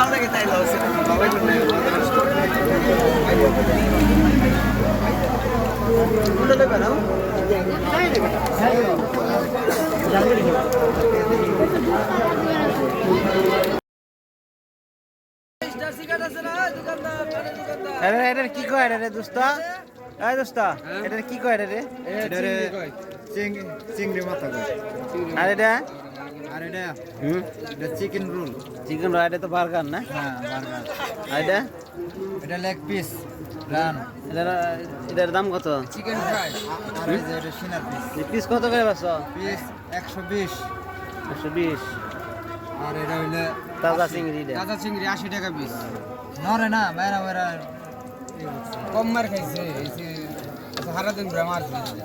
ভালো লাগে তাই লস বাবাই করলে কোনটা নেবে না? আরে এটা কি কয় এটা রে দোস্ত? এই দোস্ত এটা কি কয় এটা রে? চিংড়ি মাথা আর এটা? আর এটা হুম? এটা চিকেন রোল চিকেন রয় এটা তো বার্গার না? হ্যাঁ বার্গার আর এটা? এটা লেগ পিস রান এটার দাম কত? চিকেন ফ্রাই আর এটা সিনার পিস পিস কত করে বেছ পিস একশো বিশ। একশো বিশ। আর এটা হইলে তাজা চিংড়ি তাজা চিংড়ি আশি টাকা পিস নরে না মেরা মেরা কম মার খাইছে সারা দিন ঘুরে মার খাইছে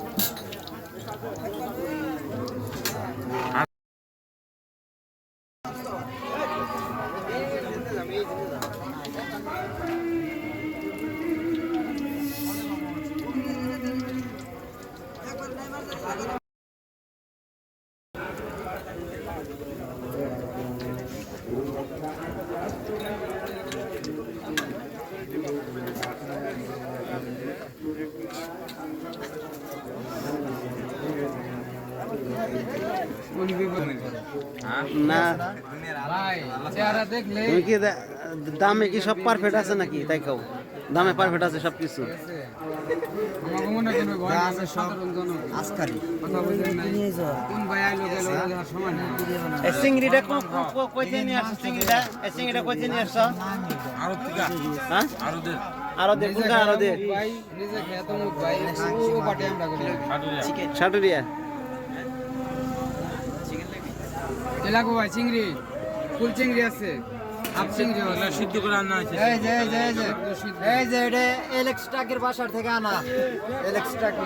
না। তুমি কি দামে কি সব পারফেক্ট আছে নাকি? তাই কাও। দামে পারফেক্ট আছে সব কিছু আমাকে চিংড়িটা কোন কইতে নিয়ে আসছো চিংড়িটা। এই চিংড়িটা কইতে নিয়ে আসছো আরও থেকে হ্যাঁ? আরও দে। কোনটা আরও দে। ভাই। নিজে খেয়ে মুখ ভাই। ও পাটে আমরা করি। সাটুরিয়া এলাকো ভাই চিংড়ি। ফুল চিংড়ি আছে। হাফ চিংড়ি হলো সিদ্ধ করে রান্না আছে। এই যে এই যে এই যে। এই যে এটা এলেক্স বাসার থেকে আনা। এলেক্স ভাই